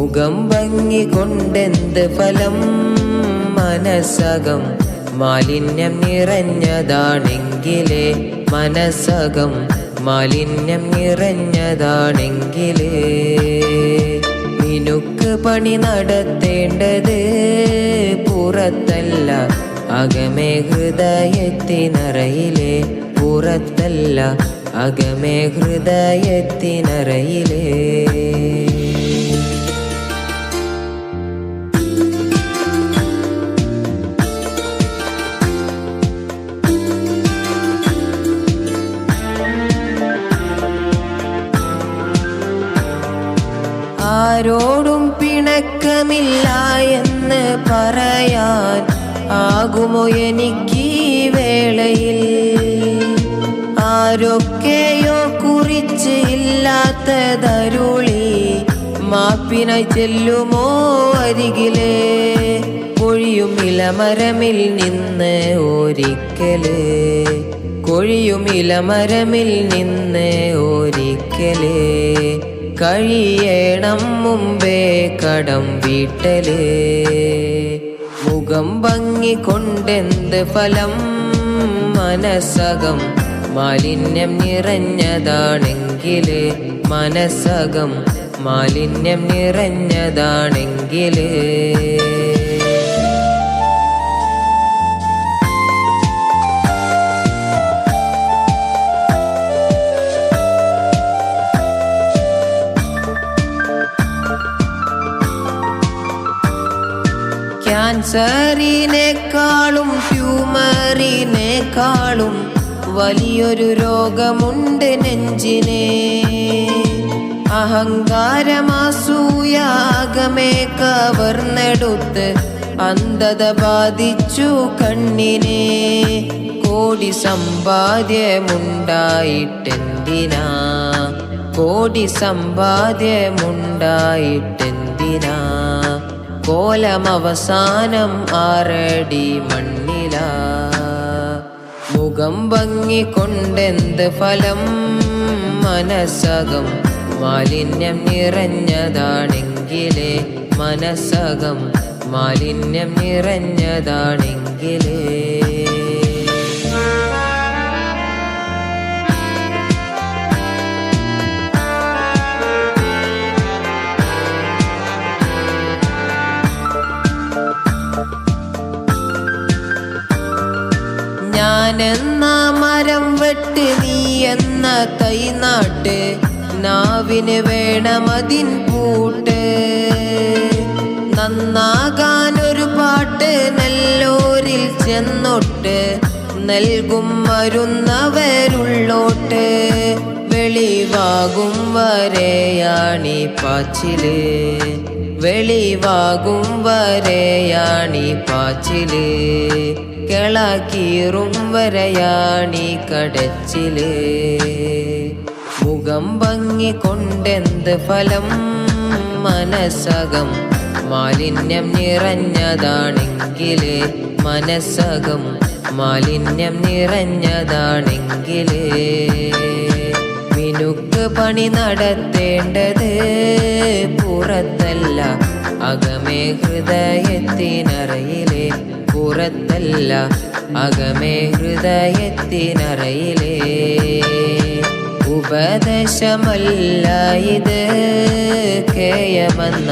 മുഖം ഭംഗി കൊണ്ടെന്ത് ഫലം? മനസ്സകം മാലിന്യം നിറഞ്ഞതാണെങ്കിലേ മനസ്സകം മാലിന്യം നിറഞ്ഞതാണെങ്കിലേ മിനുക്ക് പണി നടത്തേണ്ടത് പുറത്തല്ല അകമേ ഹൃദയത്തിനറയിലേ പുറത്തല്ല അകമേ ഹൃദയത്തിനറയിലേ ആരോടും പിണക്കമില്ല എന്ന് പറയാൻ ആകുമോ എനിക്ക് വേളയിൽ? ആരൊക്കെയോ കുറിച്ച് ഇല്ലാത്തതരുളി മാപ്പിനായി ചെല്ലുമോ അരികിലേ? കൊഴിയും ഇലമരമിൽ നിന്ന് ഒരിക്കൽ കൊഴിയും ഇലമരമിൽ നിന്ന് ഒരിക്കൽ കഴിയണം മുമ്പേ കടം വീട്ടൽ. മുഖം ഭംഗി കൊണ്ടെന്ത് ഫലം? മനസ്സകം മാലിന്യം നിറഞ്ഞതാണെങ്കിൽ മനസ്സകം മാലിന്യം നിറഞ്ഞതാണെങ്കിൽ ക്യാൻസറിനേക്കാളും ട്യൂമറിനേക്കാളും വലിയൊരു രോഗമുണ്ട് നെഞ്ചിനെ. അഹങ്കാരമാസൂയാകമേ കവർന്നെടുത്ത് അന്ധത ബാധിച്ചു കണ്ണിനെ. കോടി സമ്പാദ്യമുണ്ടായിട്ടെന്തിനാ? കോടി സമ്പാദ്യമുണ്ടായിട്ടെന്തിനാ? കോലം അവസാനം ആറടി മണ്ണില. മുഖം ഭംഗി കൊണ്ടെന്ത് ഫലം? മനസ്സകം മാലിന്യം നിറഞ്ഞതാണെങ്കിലേ. മനസ്സകം മാലിന്യം നിറഞ്ഞതാണെങ്കിലേ. ഞാനെന്ന മരം വെട്ട് നീ എന്ന തൈനാട്ട് നാവിന് വേണമതിൻ പൂട്ട്. നന്നാകാൻ ഒരു പാട്ട് നെല്ലോരിൽ ചെന്നൊട്ട്. നൽകും മരുന്നവരുള്ളോട്ട് വെളിവാകും വരെയാണി പാച്ചിൽ. വെളിവാകും വരെയാണി പാച്ചിൽ. കിളക്കീറും വരയാണി കടച്ചിൽ. മുഖം ഭംഗി കൊണ്ടെന്ത് ഫലം? മനസ്സകം മാലിന്യം നിറഞ്ഞതാണെങ്കിൽ മനസ്സകം മാലിന്യം നിറഞ്ഞതാണെങ്കിൽ. മിനുക്ക് പണി നടത്തേണ്ടത് പുറത്തല്ല അകമേ ഹൃദയത്തിനറയിലെ. പുറത്തല്ല അകമേ ഹൃദയത്തിനറയിലേ. ഉപദേശമല്ല ഇത് കേയമെന്ന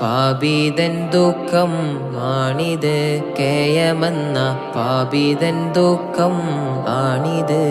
പാപീതൻ ദുഃഖം ആണിത് കേയമെന്ന പാപീതൻ ദുഃഖം ആണിത്.